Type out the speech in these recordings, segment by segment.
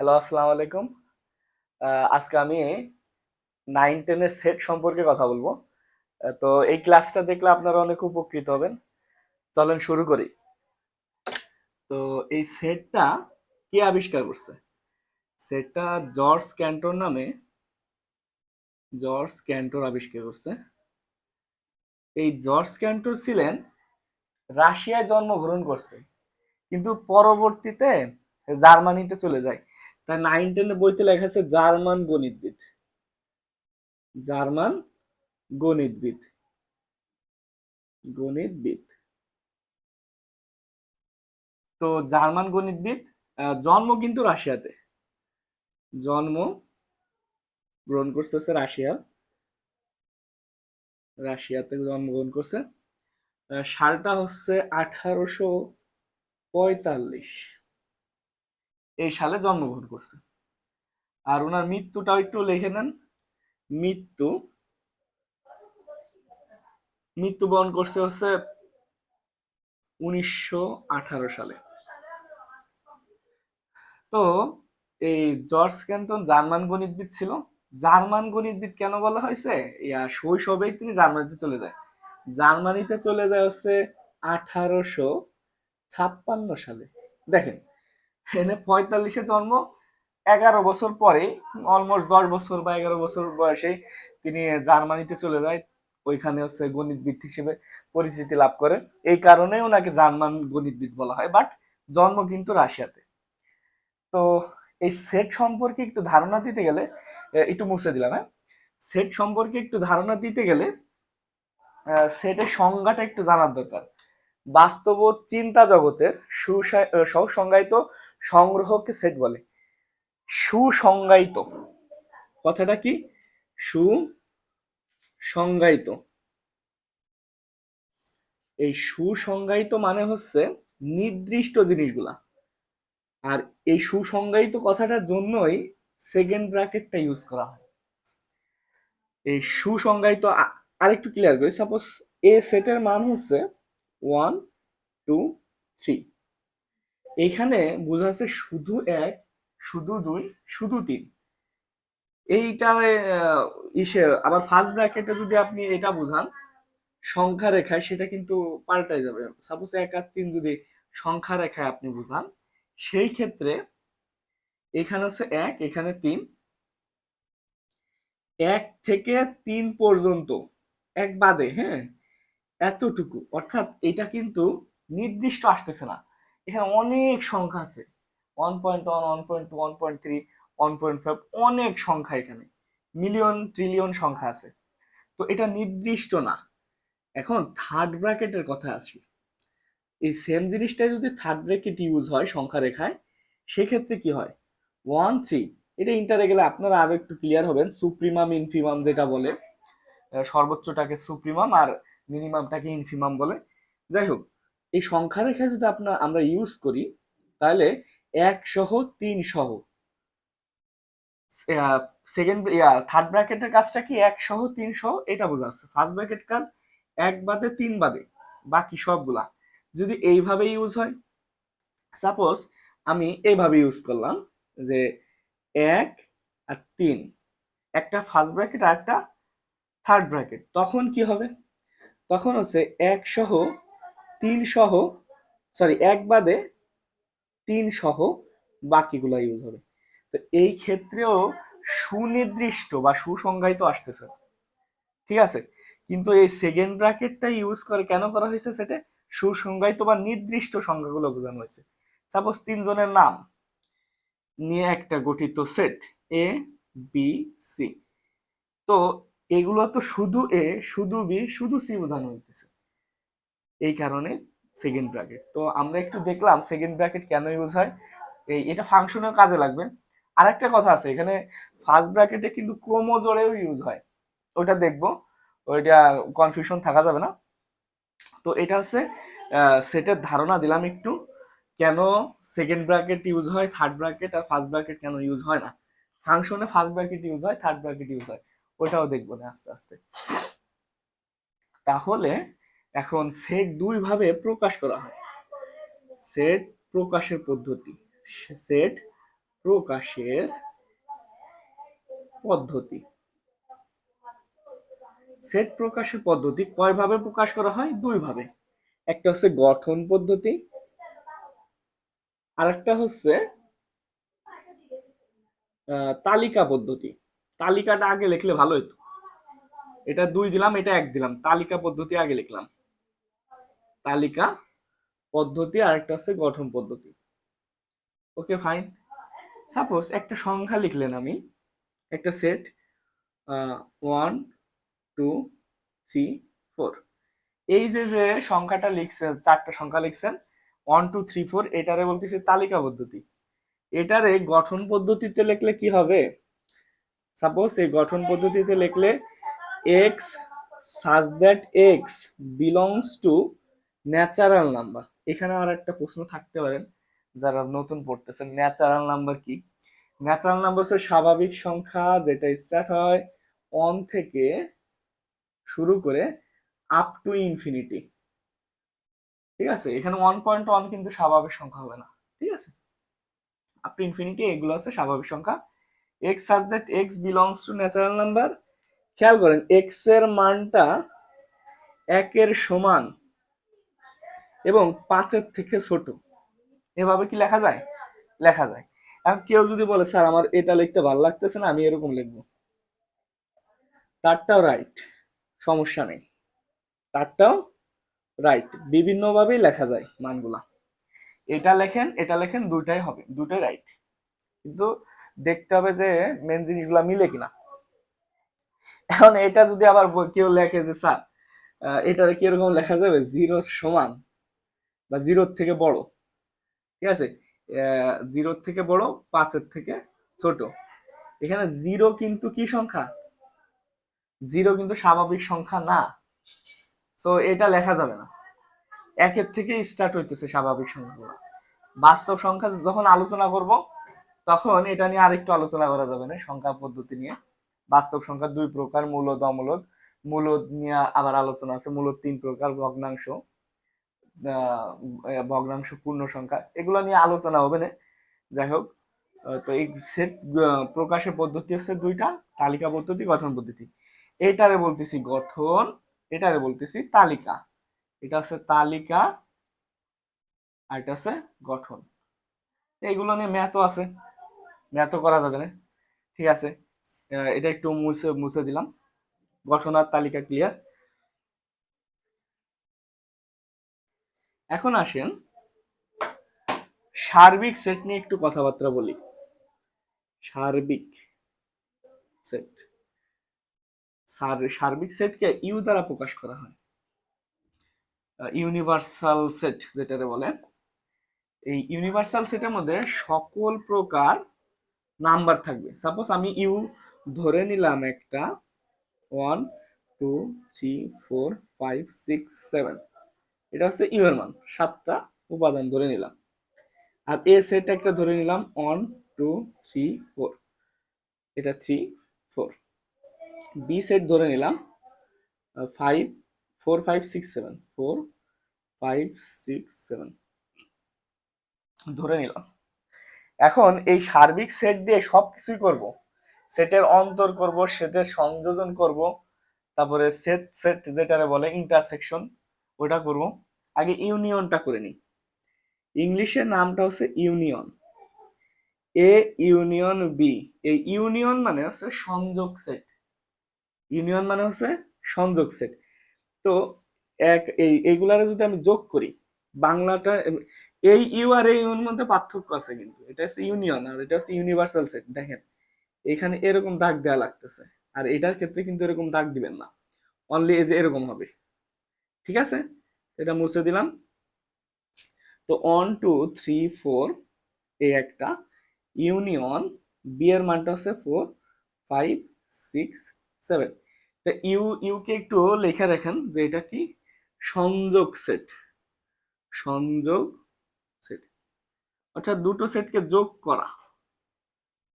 Hello আসসালামু আলাইকুম। আজকে আমি নাইন টেনের সেট সম্পর্কে কথা বলব। তো এই ক্লাসটা দেখলে আপনারা অনেক উপকৃত হবেন। চলেন শুরু করি। তো এই সেটটা কে আবিষ্কার করছে? সেটটা জর্জ ক্যান্টর নামে জর্জ ক্যান্টর আবিষ্কার করছে। এই জর্জ ক্যান্টর ছিলেন রাশিয়ায় জন্মগ্রহণ করছে। কিন্তু পরবর্তীতে জার্মানিতে চলে যায়। তার নাইন টেনের বইতে লেখা আছে জার্মান গণিতবিদ। জার্মান গণিতবিদ। গণিতবিদ। তো জার্মান গণিতবিদ জন্ম কিন্তু রাশিয়াতে। জন্ম গ্রহণ করছে রাশিয়া। রাশিয়াতে জন্মগ্রহণ করছে। সালটা হচ্ছে আঠারোশো পঁয়তাল্লিশ। এই সালে জন্মগ্রহণ করছে। আর ওনার মৃত্যুটাও একটু লিখে নেন। মৃত্যু মৃত্যুবরণ করছে হচ্ছে উনিশশো আঠারো সালে। তো এই জর্জ ক্যান্টন জার্মান গণিতবিদ ছিল। জার্মান গণিতবিদ কেন বলা হয়েছে? ইয়া শৈশবেই তিনি জার্মানিতে চলে যায়। জার্মানিতে চলে যায় হচ্ছে আঠারোশো ছাপ্পান্ন সালে। দেখেন এনে পঁয়তাল্লিশে জন্ম, এগারো বছর পরে অলমোস্ট দশ বছর বা এগারো বছর বয়সে তিনি জার্মানিতে চলে যায়। ওইখানে হচ্ছে গণিতবিদ হিসেবে পরিচিতি লাভ করে। এই কারণে ওনাকে জার্মান গণিতবিদ বলা হয় বাট জন্ম কিন্তু রাশিয়াতে। তো এই সেট সম্পর্কে একটু ধারণা দিতে গেলে একটু মুছে দিলাম হ্যাঁ? সেট সম্পর্কে একটু ধারণা দিতে গেলে সেটের সংজ্ঞাটা একটু জানার দরকার। বাস্তব চিন্তা জগতের সুসংজ্ঞায়িত সংগ্রহকে সেট বলে। সুসংজ্ঞায়িত। কথাটা কি? সুসংজ্ঞায়িত। এই সুসংজ্ঞায়িত মানে হচ্ছে নির্দিষ্ট জিনিসগুলা। আর এই সুসংজ্ঞায়িত কথাটার জন্যই সেকেন্ড ব্র্যাকেটটা ইউজ করা হয়। এই সুসংজ্ঞায়িত আরেকটু ক্লিয়ার করি। সাপোজ এ সেটের মান হচ্ছে ওয়ান টু থ্রি এইখানে বোঝা যাচ্ছে শুধু এক, শুধু দুই, শুধু তিন। এইটা ইসে, আবার ফার্স্ট ব্র্যাকেটে যদি আপনি এটা বোঝান, সংখ্যা রেখায় সেটা কিন্তু পাল্টাই যাবে। সাপোজ এক আর তিন যদি সংখ্যা রেখায় আপনি বোঝান, সেই ক্ষেত্রে এখানে হচ্ছে এক, এখানে তিন। এক থেকে তিন পর্যন্ত, এক বাদে হ্যাঁ এতটুকু। অর্থাৎ এটা কিন্তু নির্দিষ্ট আসতেছে না। এখানে অনেক সংখ্যা আছে। One point one one point two one point three one point five অনেক সংখ্যা এখানে। মিলিয়ন ট্রিলিয়ন সংখ্যা আছে। তো এটা নির্দিষ্ট না। এখন থার্ড ব্র্যাকেটের কথা আসি। এই সেম জিনিসটাই যদি থার্ড ব্র্যাকেট ইউজ হয় সংখ্যা রেখায়, সেক্ষেত্রে কি হয়? ওয়ান থ্রি এটা ইন্টারে গেলে আপনারা আরও একটু ক্লিয়ার হবেন। সুপ্রিমাম ইনফিমাম যেটা বলে সর্বোচ্চটাকে সুপ্রিমাম আর মিনিমামটাকে ইনফিমাম বলে। যাই হোক এই সংখ্যা রেখা যদি আপনার আমরা ইউজ করি, তাহলে এক সহ তিন সহ। সেকেন্ড ইয়া থার্ড ব্র্যাকেটের কাজটা কি? এক সহ তিন সহ, এটা বোঝাচ্ছে ফার্স্ট ব্র্যাকেট কাজ এক বাদে তিন বাদে, বাকি সবগুলা। যদি এইভাবে ইউজ হয় সাপোজ আমি এইভাবে ইউজ করলাম যে এক আর তিন। একটা ফার্স্ট ব্র্যাকেট আর একটা থার্ড ব্র্যাকেট তখন কি হবে? তখন হচ্ছে এক সহ তিন সহ সরি এক বাদে তিন সহ বাকিগুলো ইউজ হবে। তো এই ক্ষেত্রেও সুনির্দিষ্ট বা সুসংজ্ঞায়িত আসতেছে। ঠিক আছে? কিন্তু এই সেকেন্ড ব্র্যাকেটটা ইউজ করে কেন করা হয়েছে সেটা? সুসংজ্ঞায়িত বা নির্দিষ্ট সংখ্যাগুলো বোঝানো হয়েছে। সাপোজ তিনজনের নাম নিয়ে একটা গঠিত সেট এ বি সি তো এগুলো তো শুধু এ শুধু বি শুধু সি বোঝানো হইতেছে। এই কারণে সেকেন্ড ব্র্যাকেট তো আমরা একটু দেখলাম সেকেন্ড ব্র্যাকেট কেন ইউজ হয়। এই, এটা ফাংশনের কাজে লাগবে। আরেকটা কথা আছে, এখানে ফার্স্ট ব্র্যাকেটে কিন্তু ক্রোমোজোরেও ইউজ হয়। ওটা দেখব, ওইটা কনফিউশন থাকা যাবে না। তো এটা হচ্ছে সেটের ধারণা দিলাম একটু, কেন সেকেন্ড ব্র্যাকেট ইউজ হয় থার্ড ব্র্যাকেট আর ফার্স্ট ব্র্যাকেট কেন ইউজ হয় না। ফাংশনে ফার্স্ট ব্র্যাকেট ইউজ হয় থার্ড ব্র্যাকেট ইউজ হয়। ওটাও দেখব না আস্তে আস্তে। তাহলে এখন সেট দুই ভাবে প্রকাশ করা হয়। সেট প্রকাশের পদ্ধতি। সেট প্রকাশের পদ্ধতি। সেট প্রকাশের পদ্ধতি কয় ভাবে প্রকাশ করা হয়? দুই ভাবে। একটা হচ্ছে গঠন পদ্ধতি আর একটা হচ্ছে তালিকা পদ্ধতি। তালিকাটা আগে লিখলে ভালো হতো এটা দুই দিলাম, এটা এক দিলাম। তালিকা পদ্ধতি আগে লিখলাম। তালিকা পদ্ধতি আর একটা হচ্ছে গঠন পদ্ধতি। ওকে ফাইন সাপোজ একটা সংখ্যা লিখলেন আমি, একটা set one two three four এই যে যে সংখ্যাটা লিখছেন, চারটা সংখ্যা লিখছেন ওয়ান টু থ্রি ফোর এটারে বলতেছে তালিকা পদ্ধতি। এটারে গঠন পদ্ধতিতে লিখলে কি হবে? সাপোজ এই গঠন পদ্ধতিতে লিখলে x such that x belongs to natural number. এখানে আর একটা প্রশ্ন থাকতে পারেন যারা নতুন পড়তেছেন, ন্যাচারাল নাম্বার কি? ন্যাচারাল নাম্বার হচ্ছে স্বাভাবিক সংখ্যা যেটা স্টার্ট হয় অন থেকে শুরু করে আপ টু ইনফিনিটি ঠিক আছে? এখানে ওয়ান পয়েন্ট ওয়ান কিন্তু স্বাভাবিক সংখ্যা হবে না। ঠিক আছে? আপ টু ইনফিনিটি এগুলো হচ্ছে স্বাভাবিক সংখ্যা। X such that x belongs to natural number খেয়াল করেন এক্সের মানটা একের সমান এবং পাঁচের থেকে ছোট। এভাবে কি লেখা যায়? লেখা যায়। এখন কেউ যদি বলে, স্যার, আমার এটা লিখতে ভালো লাগতেছে না, আমি এরকম লিখব। তারটাও রাইট সমস্যা নেই। তারটাও রাইট বিভিন্নভাবেই লেখা যায় মানগুলা। এটা লেখেন এটা লেখেন, দুইটাই হবে দুটোই রাইট কিন্তু দেখতে হবে যে মেন জিনিসগুলা মিলে কিনা। এখন এটা যদি আবার কেউ লেখে যে, স্যার এটা কীরকম লেখা যাবে? জিরোর সমান। বা জিরোর থেকে বড়। ঠিক আছে? জিরোর থেকে বড়, পাঁচের থেকে ছোট। এখানে জিরো কিন্তু কি সংখ্যা? জিরো কিন্তু স্বাভাবিক সংখ্যা না। সো এটা লেখা যাবে না। একের থেকে স্টার্ট হইতেছে স্বাভাবিক সংখ্যাগুলো। বাস্তব সংখ্যা যখন আলোচনা করব, তখন এটা নিয়ে আরেকটু আলোচনা করা যাবে না, সংখ্যা পদ্ধতি নিয়ে। বাস্তব সংখ্যা দুই প্রকার, মূলদ, অমূলদ। মূলদ নিয়ে আবার আলোচনা আছে, মূলদ তিন প্রকার, ভগ্নাংশ। ভগ্নাংশ পূর্ণ সংখ্যা, এগুলো নিয়ে আলোচনা হবে না। যাই হোক তো এই সেট প্রকাশের পদ্ধতি হচ্ছে দুইটা, তালিকা পদ্ধতি, গঠন পদ্ধতি। এটারে বলতেছি গঠন, এটারে বলতেছি তালিকা। এটা হচ্ছে তালিকা, আর এটা হচ্ছে গঠন। এইগুলো নিয়ে ম্যাথও আছে ম্যাথও করা যাবে না। ঠিক আছে এটা একটু মুছে মুছে দিলাম। গঠন আর তালিকা ক্লিয়ার এখন আসেন সার্বিক সেট নিয়ে একটু কথাবার্তা বলি। সার্বিক সেট। সার্বিক সেটকে ইউ দ্বারা প্রকাশ করা হয়। ইউনিভার্সাল সেট যেটারে বলে। এই ইউনিভার্সাল সেটের মধ্যে সকল প্রকার নাম্বার থাকবে। সাপোজ আমি ইউ ধরে নিলাম একটা। One, two, three, four, five, six, seven. এটা হচ্ছে ইউ এর মান। সাতটা উপাদান ধরে নিলাম। আর এ সেট একটা ধরে নিলাম, ওয়ান, টু, থ্রি, ফোর। এটা থ্রি, ফোর। বি সেট ধরে নিলাম five, four, five, six, seven. Four, five, six, seven. ধরে নিলাম। এখন এই সার্বিক সেট দিয়ে সব কিছুই করব। সেটের অন্তর করব, সেটের সংযোজন করব, তারপরে সেট সেট যেটারে বলে ইন্টারসেকশন ওটা করব। আগে ইউনিয়নটা করে নিই। ইংলিশের নামটা হচ্ছে ইউনিয়ন। A union B. এই ইউনিয়ন মানে হচ্ছে সংযোগ সেট। ইউনিয়ন মানে হচ্ছে সংযোগ সেট। তো এক, এই, এইগুলারে যদি আমি যোগ করি, বাংলাটা, এই ইউ আর এই ইউর মধ্যে পার্থক্য আছে কিন্তু। এটা হচ্ছে ইউনিয়ন আর এটা হচ্ছে ইউনিভার্সাল সেট। দেখেন, এখানে এরকম দাগ দেওয়া লাগতেছে। আর এটার ক্ষেত্রে কিন্তু এরকম দাগ দিবেন না। অনলি এই যে এরকম হবে। ঠিক আছে? এটা মুছে দিলাম। তো ওয়ান টু থ্রি ফোর এই একটা। ইউনিয়ন বি এর মানটা হচ্ছে ফোর ফাইভ সিক্স সেভেন তা ইউ ইউকে একটু লেখা রাখেন যে এটা কি? সংযোগ সেট সংযোগ সেট অর্থাৎ দুটো সেটকে যোগ করা।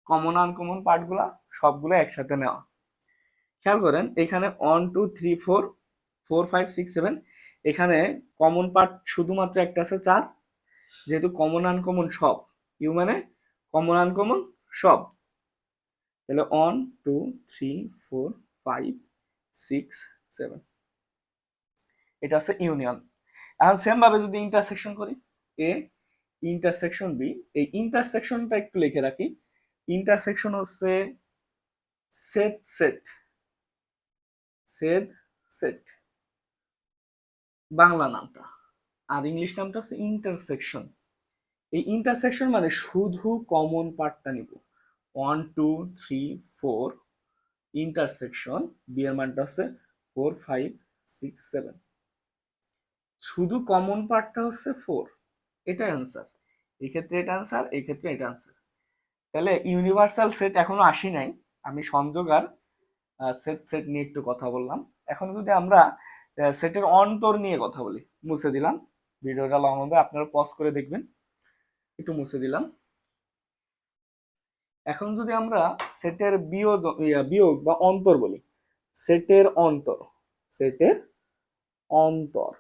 কমন আনকমন পার্টগুলা সবগুলো একসাথে নেওয়া। খেয়াল করেন, এখানে one two three four four five six seven এখানে কমন পার্ট শুধুমাত্র একটা আছে চার। যেহেতু কমন আনকমন সব ইউ মানে কমন আনকমন সব। তাহলে one two three four five six seven এটা হচ্ছে ইউনিয়ন এখন সেম ভাবে যদি ইন্টারসেকশন করি এ ইন্টারসেকশন বি এই ইন্টারসেকশনটা একটু লিখে রাখি। ইন্টারসেকশন হচ্ছে set set set set Bangla নামটা। আর ইংলিশ নামটা হচ্ছে ইন্টারসেকশন এই ইন্টারসেকশন মানে শুধু কমন পার্টটা নিব। One two three four intersection B এর মানটা হচ্ছে ফোর ফাইভ সিক্স সেভেন শুধু কমন পার্টটা হচ্ছে ফোর এটা অ্যান্সার এই ক্ষেত্রে এটা অ্যান্সার এই ক্ষেত্রে এটা অ্যান্সার তাহলে ইউনিভার্সাল সেট এখনও আসি নাই। আমি সংযোগ আর সেট সেট নিয়ে একটু কথা বললাম। এখন যদি আমরা সেটের অন্তর নিয়ে কথা বলি। মুছে দিলাম। ভিডিওটা লং হবে, আপনারা পজ করে দেখবেন। একটু মুছে দিলাম। এখন যদি আমরা সেটের বিয়োগ বিয়োগ বা অন্তর বলি, সেটের অন্তর সেটের অন্তর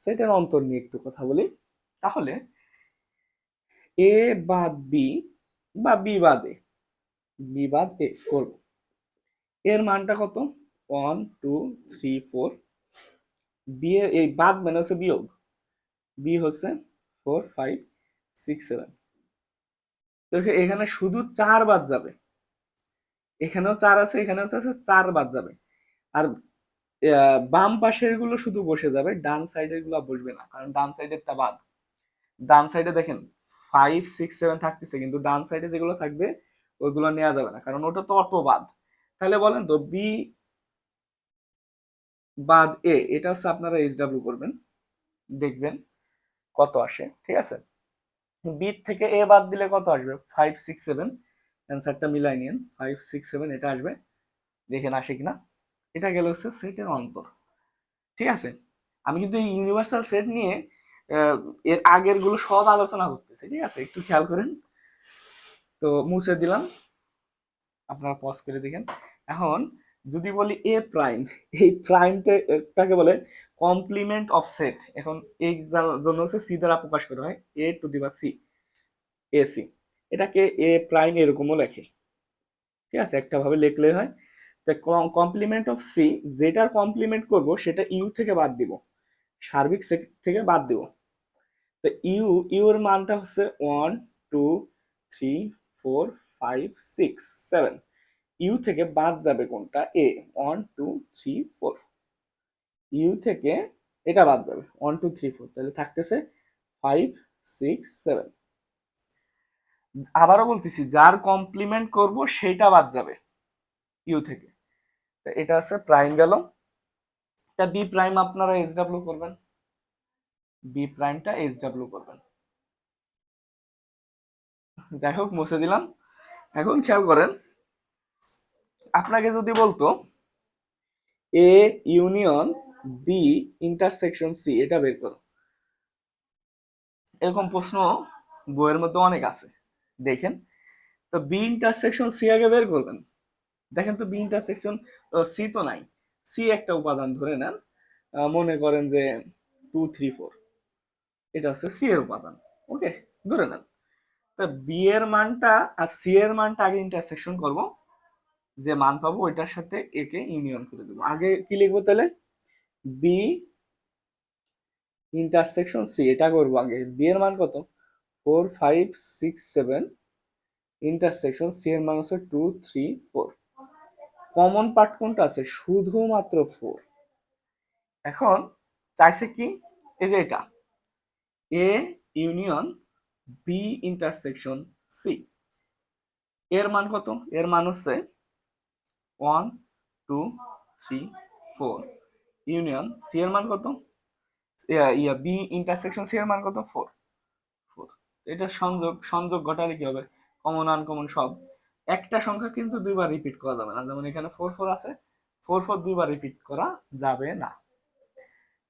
সেটের অন্তর নিয়ে একটু কথা বলি, তাহলে এ বি বা বি বাদ এ বি বাদ এ করব। এর মানটা কত? One two three four B এই বাদ মানে হচ্ছে বিয়োগ। বি হচ্ছে ফোর ফাইভ সিক্স সেভেন তো এখানে শুধু চার বাদ যাবে। এখানেও চার আছে, এখানেও আছে, চার বাদ যাবে। আর বাম পাশেরগুলো শুধু বসে যাবে, ডান সাইডেরগুলো বসবে না, কারণ ডান সাইডেরটা বাদ। ডান সাইডে দেখেন ফাইভ সিক্স সেভেন থাকতেছে, কিন্তু ডান সাইডে যেগুলো থাকবে, ওইগুলো নেওয়া যাবে না, কারণ ওটা তো অত বাদ। তাহলে বলেন তো বি বাদ এ, এটা হচ্ছে আপনারা এইচ ডাব্লিউ করবেন। দেখবেন কত আসে, ঠিক আছে? বি থেকে এ বাদ দিলে কত আসবে? ফাইভ সিক্স সেভেন অ্যান্সারটা মিলাই নিন। ফাইভ সিক্স সেভেন এটা আসবে। দেখেন আসে কিনা? এটা গেল হচ্ছে সেটের অন্তর। ঠিক আছে? আমি কিন্তু এই ইউনিভার্সাল সেট নিয়ে এর আগেরগুলো সব আলোচনা করতেছি, ঠিক আছে? একটু খেয়াল করেন। তো মুছে দিলাম। আপনারা পজ করে দেখেন। এখন যদি বলি এ প্রাইম এই প্রাইমটাকে বলে কমপ্লিমেন্ট অফ সেট এখন এই জন্য হচ্ছে সি দ্বারা প্রকাশ করা হয় এ টু দি বা সি এ সি এটাকে এ প্রাইম এরকমও লেখে। ঠিক আছে? একটা ভাবে লিখলে হয়। কমপ্লিমেন্ট অফ সি যেটার কমপ্লিমেন্ট করব, সেটা ইউ থেকে বাদ দিব। সার্বিক সেট থেকে বাদ দিব। তো ইউ ইউ এর মানটা হচ্ছে one two three four five six seven U থেকে বাদ যাবে কোনটা? A one two three four U থেকে এটা বাদ যাবে ওয়ান টু থ্রি ফোর তাহলে থাকতেছে ফাইভ সিক্স সেভেন আবারও বলতেছি, যার কমপ্লিমেন্ট করব সেটা বাদ যাবে ইউ থেকে। এটা হচ্ছে প্রাইম গেল তা বি প্রাইম আপনারা এস ডাব্লিউ করবেন। বি প্রাইমটা এইচ ডাব্লিউ করবেন। যাই হোক, মুছে দিলাম। এখন খেয়াল করেন আপনাকে যদি বলতো A union B intersection C এটা বের করো। এরকম প্রশ্ন বইয়ের মধ্যে অনেক আছে। দেখেন, তো বি ইন্টারসেকশন সি আগে বের করবেন। দেখেন তো বি ইন্টারসেকশন সি তো নাই। সি একটা উপাদান ধরে নেন মনে করেন যে টু থ্রি ফোর এটা হচ্ছে সি এর উপাদান। ওকে ধরে নেন। তো বি এর মানটা আর সি এর মানটা আগে ইন্টারসেকশন করব। যে মান পাবো ওইটার সাথে একে ইউনিয়ন করে দেবো। আগে কি লিখব তাহলে? বি ইন্টারসেকশন সি এটা করব আগে। বি এর মান কত? Four five six seven intersection C এর মান হচ্ছে two three four common part কোনটা আছে? শুধুমাত্র ফোর এখন চাইছে কি? এই যে এটা। A union B intersection C এর মান কত? এর মান হচ্ছে one, two, three, four. Union C এর মান কত? ইয়া বি ইন্টারসেকশন সি এর মান কত? ফোর। ফোর। এটা সংযোগ সংযোগ ঘটালে কি হবে? কমন আনকমন সব। একটা সংখ্যা কিন্তু দুইবার রিপিট করা যাবে না। যেমন এখানে ফোর ফোর আছে। ফোর ফোর দুইবার রিপিট করা যাবে না।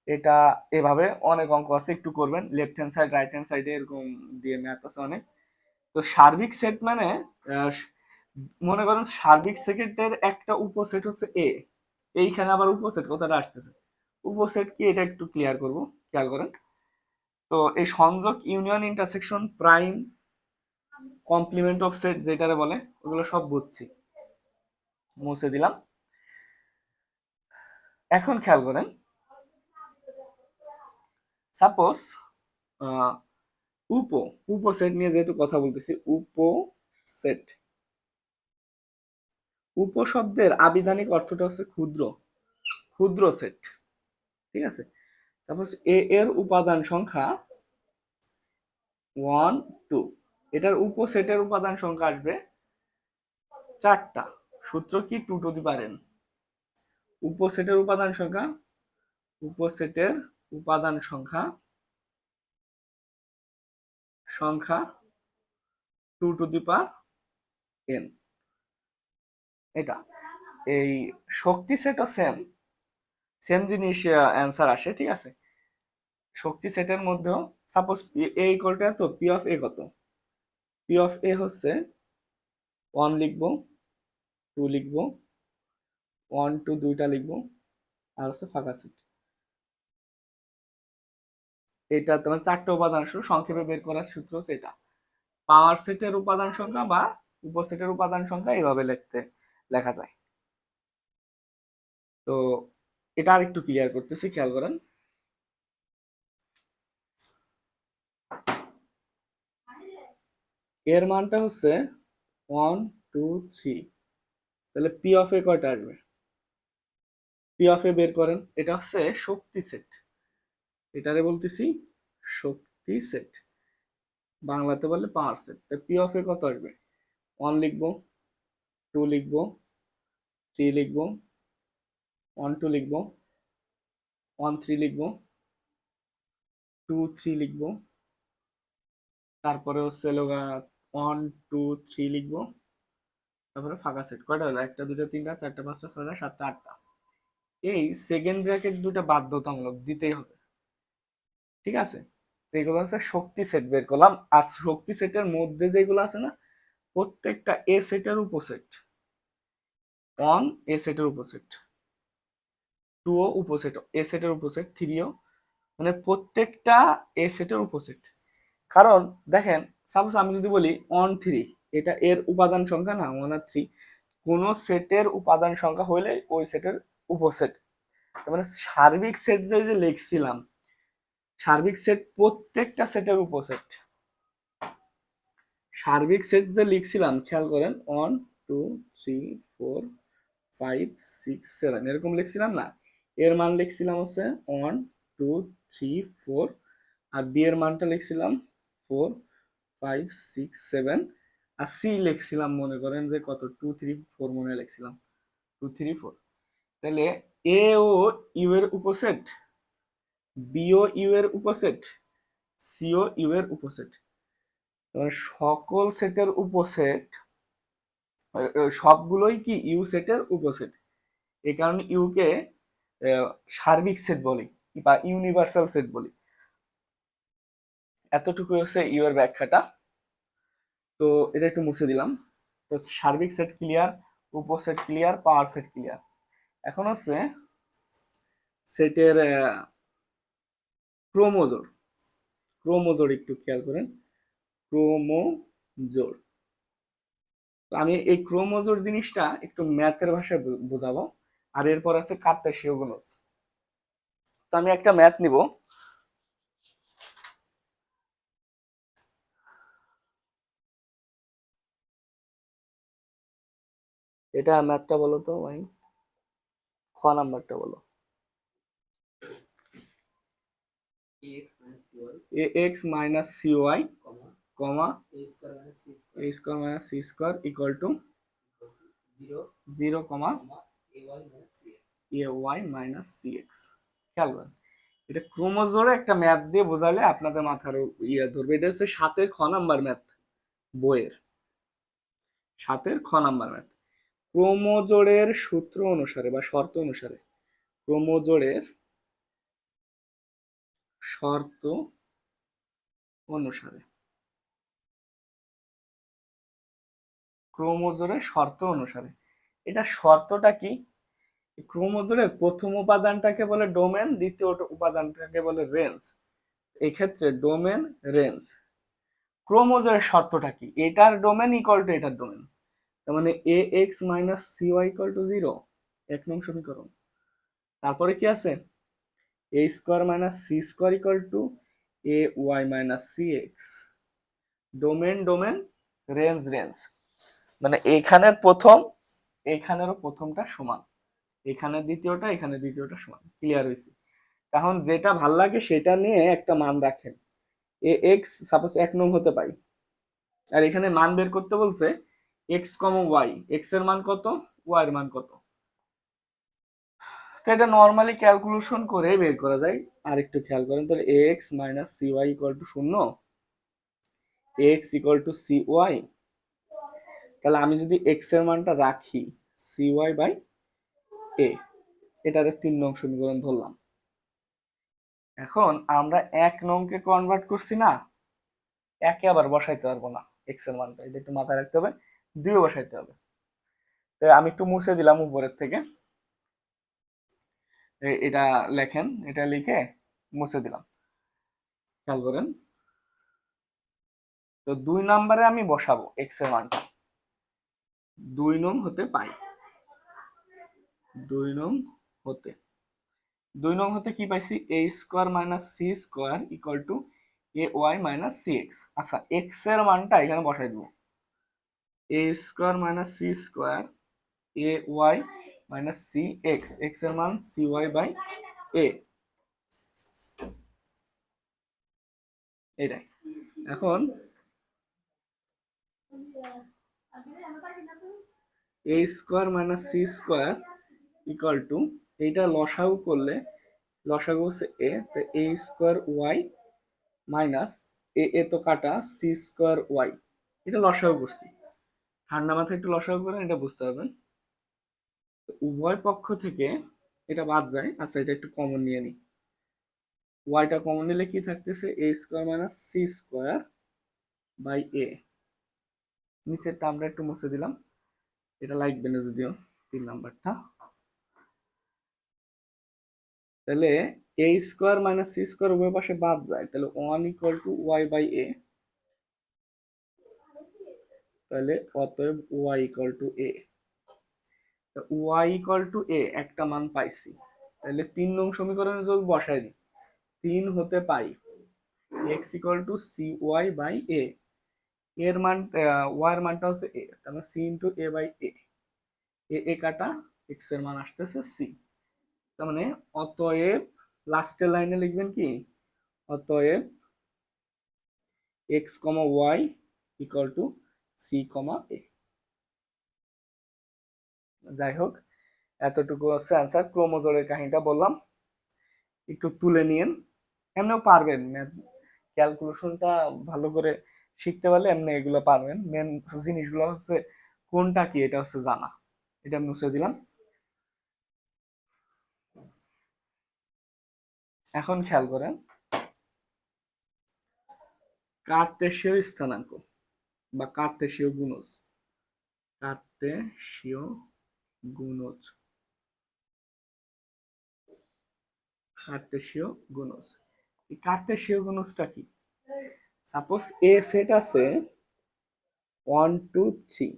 এটা এভাবে অনেক অঙ্ক আছে, একটু করবেন। Left hand side right hand সাইডে এরকম দিয়ে ম্যাথ আছে অনেক। তো সার্বিক সেট মানে মনে করেন সার্বিক সেটের একটা উপসেট হচ্ছে এ এইখানে আবার উপসেট কথাটা আসতেছে। উপসেট কি? এটা একটু ক্লিয়ার করব, খেয়াল করেন। তো এই সংযোগ union intersection prime complement of set যেটারে বলে, ওগুলো সব বুঝছি। মুছে দিলাম। এখন খেয়াল করেন সাপোজ উপ উপসেট নিয়ে যেহেতু কথা বলতেছি, উপসেট উপশব্দের আবিধানিক অর্থটা হচ্ছে ক্ষুদ্র ক্ষুদ্র সেট, ঠিক আছে? তারপর এ এর উপাদান সংখ্যা ওয়ান, টু, এটার উপসেটের উপাদান সংখ্যা আসবে চারটা, সূত্র কি টু টু দি পারেন? উপসেটের উপাদান সংখ্যা উপসেটের উপাদান সংখ্যা সংখ্যা two to the power n. এটা। এই শক্তি সেটও সেম সেম জিনিস অ্যান্সার আসে, ঠিক আছে? শক্তি সেটের মধ্যেও সাপোজ এ ইকুয়ালটা তো পি অফ এ কত? পি অফ এ হচ্ছে ওয়ান লিখব টু লিখব ওয়ান টু দুইটা লিখব, আর হচ্ছে ফাঁকা সেট এটা তোমার চারটে উপাদান সংক্ষেপে বের করার সূত্র সেটা। পাওয়ার সেটের উপাদান সংখ্যা বা উপসেটের উপাদান সংখ্যা এইভাবে লিখতে। লেখা যায়। তো এটা আর একটু ক্লিয়ার করতেছি, খেয়াল করেন। এর মানটা হচ্ছে ওয়ান টু থ্রি তাহলে পি অফ এ কয়টা আসবে? পি অফ এ বের করেন, এটা হচ্ছে শক্তি সেট এটারে বলতেছি শক্তি সেট বাংলাতে বললে power set P of A কত আসবে? ওয়ান লিখব। টু লিখব, থ্রি লিখব, ওয়ান টু লিখব, ওয়ান থ্রি লিখব, টু থ্রি লিখব, তারপরে হচ্ছে লোগা ওয়ান টু থ্রি লিখব, তারপরে ফাঁকা সেট। কয়টা হলো? একটা দুটো তিনটা, চারটা, পাঁচটা, ছয়টা, সাতটা, আটটা। এই সেকেন্ড ব্র্যাকেট দুটো বাধ্যতামূলক, দিতেই হবে। ঠিক আছে? যেগুলো আছে শক্তি সেট বের করলাম, আর শক্তি সেটের মধ্যে যেগুলো আছে না প্রত্যেকটা এ সেটের উপসেট ওয়ান এ সেটের উপসেট টু ও উপসেট এ সেটের উপসেট থ্রিও মানে প্রত্যেকটা এ সেটের উপসেট কারণ দেখেন সাপোজ আমি যদি বলি ওয়ান থ্রি এটা এর উপাদান সংখ্যা না ওয়ান আর থ্রি কোন সেটের উপাদান সংখ্যা হলে ওই সেটের উপসেট মানে সার্বিক সেট যে লিখছিলাম, সার্বিক সেট প্রত্যেকটা সেটের উপসেট সার্বিক সেট যে লিখছিলাম, খেয়াল করেন one two three four five six seven এরকম লিখছিলাম না? এর মান লিখছিলাম হচ্ছে ওয়ান টু থ্রি ফোর আর বি এর মানটা লিখছিলাম ফোর ফাইভ সিক্স সেভেন আর সি লিখছিলাম মনে করেন যে কত? টু থ্রি ফোর মনে লিখছিলাম। টু থ্রি ফোর তাহলে এ ও ইউ এর উপসেট বিও ইউ এর উপসেট সিও ইউ এর উপসেট সকল সেটের উপসেট সবগুলোই কি ইউ সেটের উপসেট এই কারণে ইউকে সার্বিক সেট বলি বা ইউনিভার্সাল সেট বলি। এতটুকু হচ্ছে ইউ এর ব্যাখ্যাটা। তো এটা একটু মুছে দিলাম। তো সার্বিক সেট ক্লিয়ার উপসেট ক্লিয়ার পাওয়ার সেট ক্লিয়ার এখন হচ্ছে সেটের ক্রোমোজোর। ক্রোমোজোর একটু খেয়াল করেন। ক্রোমোজোর। আমি এই ক্রোমোজোর জিনিসটা একটু ম্যাথের ভাষায় বোঝাবো আর এরপর আছে কার্তেশীয় গুণজ তো আমি একটা ম্যাথ নিব। এটা ম্যাথটা বলো তো ভাই। খ নাম্বারটা বলো। X minus c y. Comma a square minus c square equal to zero comma a y minus c x খেয়াল করেন। এটা ক্রোমোজোরে একটা ম্যাথ দিয়ে বোঝালে আপনাদের মাথার ইয়ে ধরবে। এটা হচ্ছে সাতের খ নাম্বার ম্যাথ বইয়ের। সাতের খ নাম্বার ম্যাথ। ক্রোমোজোরের সূত্র অনুসারে বা শর্ত অনুসারে ক্রোমোজোরের শর্ত অনুসারে ক্রোমোজোরের শর্ত অনুসারে। এটা শর্তটা কি? ক্রোমোজোরের প্রথম উপাদানটাকে বলে ডোমেন, দ্বিতীয় উপাদানটাকে বলে রেঞ্জ। এক্ষেত্রে ডোমেন, রেঞ্জ। ক্রোমোজোরের শর্তটা কি? এটার ডোমেন ইকুয়াল টু এটার ডোমেন। তার মানে a x minus c y equal to zero এক নং সমীকরণ। তারপরে কি আছে? A square minus c square equal to a y minus c x domain domain, range range. মানে এখানের প্রথম, এখানেরও প্রথমটা সমান। এখানে দ্বিতীয়টা এখানে দ্বিতীয়টা সমান। ক্লিয়ার হয়েছে? এখন যেটা ভালো লাগে সেটা নিয়ে একটা মান রাখেন। এ এক্স সাপোজ এক নং হতে পারি। আর এখানে মান বের করতে বলছে এক্স কম ওয়াই এক্সের মান কত? ওয়াই এর মান কত? তো এটা নর্মালি ক্যালকুলেশন করে বের করা যায়। আর একটু খেয়াল করেন, তাহলে x minus c y equal to শূন্য x equal to c y তাহলে আমি যদি এক্সের মানটা রাখি সি ওয়াই বাই এ এটারে তিন নং সমীকরণ ধরলাম। এখন আমরা এক নংকে কনভার্ট করছি না, একে আবার বসাইতে পারব না এক্সের মানটা, এটা একটু মাথায় রাখতে হবে, দুইও বসাইতে হবে। তো আমি একটু মুছে দিলাম উপরের থেকে। এটা লেখেন, এটা লিখে মুছে দিলাম। খেয়াল করেন। তো দুই নাম্বারে আমি বসাবো এক্সের মানটা। দুই নং হতে পাই। দুই নং হতে। দুই নং হতে কি পাইছি? A square minus c square equal to a y minus c x আচ্ছা এক্সের মানটা এখানে বসাই দিব। A square minus c square a y minus c x এক্সের মান সি ওয়াই বাই এ এটাই। এখন a square minus c square equal to এইটা লসাগু করলে, লসাগু হচ্ছে এ তো a square y minus a a তো কাটা সি স্কোয়ার ওয়াই এটা লসাগু করছি। ঠান্ডা মাথায় একটু লসাগু করেন, এটা বুঝতে পারবেন। উভয় পক্ষ থেকে এটা বাদ যায়। আচ্ছা এটা একটু কমন নিয়ে নিই। ওয়াইটা কমন নিলে কি থাকতেছে? A square minus c square by a নিচেরটা আমরা একটু মুছে দিলাম। এটা লাগবে না যদিও, তিন নাম্বারটা। তাহলে a square minus c square উভয় পাশে বাদ যায়, তাহলে one equal to y by a তাহলে অতএব y equal to a y equal to a একটা মান পাইছি। তাহলে তিন নং সমীকরণে যোগ বসাই দিই। তিন হতে পাই x equal to c y by a এর মান ওয়াই এর মানটা হচ্ছে এ মানে c into a by a a কাটা এক্সের মান আসতেছে সি তার মানে অতএব লাস্টের লাইনে লিখবেন কি? অতএব x comma y equal to c comma a যাই হোক, এতটুকু হচ্ছে অ্যান্সার ক্রোমোজোরের কাহিনীটা বললাম। একটু তুলে নিয়েন। এমনিও পারবেন ক্যালকুলেশনটা ভালো করে শিখতে পারলে এমনি এগুলো পারবেন। মেন জিনিসগুলো হচ্ছে কোনটা কি, এটা হচ্ছে জানা। এটা আমি মুছে দিলাম। এখন খেয়াল করেন। কার্তেশীয় স্থানাঙ্ক বা কার্তেশীয় গুণজ। কার্তেশীয় গুণজ। কার্তেশীয় গুণজ। এই কার্তেশীয় গুণজটা কি? সাপোজ এ সেট আছে one two three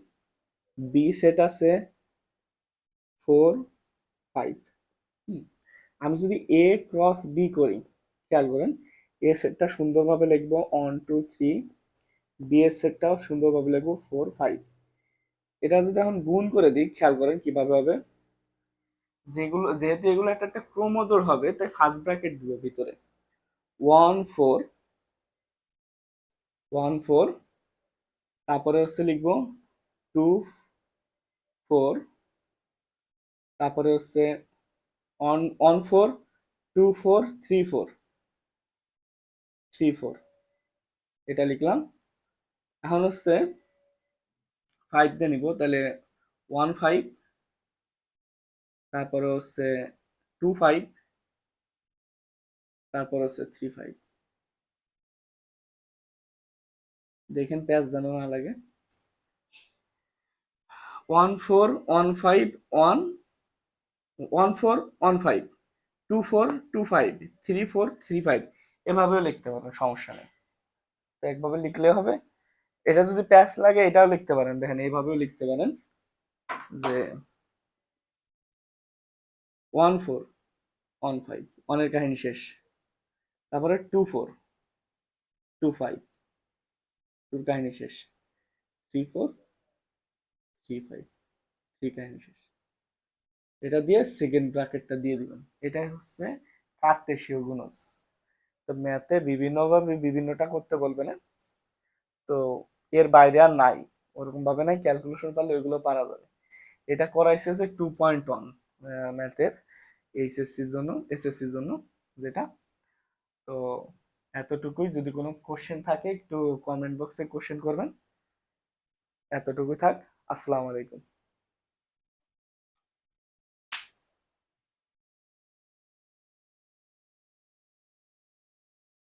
B set আছে ফোর ফাইভ আমি যদি এ ক্রস বি করি, খেয়াল করেন এ সেটটা সুন্দরভাবে লিখব ওয়ান টু থ্রি বি এর সেটটাও সুন্দরভাবে লিখব ফোর ফাইভ এটা যদি এখন গুণ করে দিই, খেয়াল করেন কীভাবে হবে? যেগুলো, যেহেতু এগুলো একটা একটা ক্রোমোজোর হবে, তাই ফার্স্ট ব্র্যাকেট দিব ভিতরে। One four one four. তারপরে হচ্ছে লিখব টু ফোর। তারপরে হচ্ছে one one four, two four, three four. Three four. এটা লিখলাম। এখন হচ্ছে ফাইভ দিয়ে নিব। তাহলে ওয়ান ফাইভ তারপরে হচ্ছে টু ফাইভ তারপর হচ্ছে থ্রি ফাইভ দেখেন প্যাচ যেন না লাগে। One four one five one one four one five, two four two five, three four three five, এভাবেও লিখতে পারবেন সমস্যা নেই। একভাবে লিখলে হবে। এটা যদি প্যাচ লাগে, এটাও লিখতে পারেন। দেখেন এইভাবেও লিখতে পারেন যে ওয়ান ফোর ওয়ান ফাইভ ওয়ানের কাহিনী শেষ। তারপরে টু ফোর, টু ফাইভ। টুর কাহিনী শেষ। Three four three five three কাহিনী শেষ। এটা দিয়ে সেকেন্ড ব্র্যাকেটটা দিয়ে দিবেন এটাই হচ্ছে কার্তেশীয় গুণজ। তো ম্যাথে বিভিন্নভাবে বিভিন্নটা করতে বলবে না। তো এর বাইরে আর নাই। ওরকম ভাবে নাই ক্যালকুলেশন পারলে ওইগুলো পারা যাবে। এটা করাইছে হচ্ছে টু পয়েন্ট ওয়ান ম্যাথের এইচএসসির জন্য এসএসসির জন্য যেটা। তো এতটুকুই। যদি কোনো কোশ্চেন থাকে একটু কমেন্ট বক্সে কোশ্চেন করবেন। এতটুকুই থাক। আসসালামু আলাইকুম।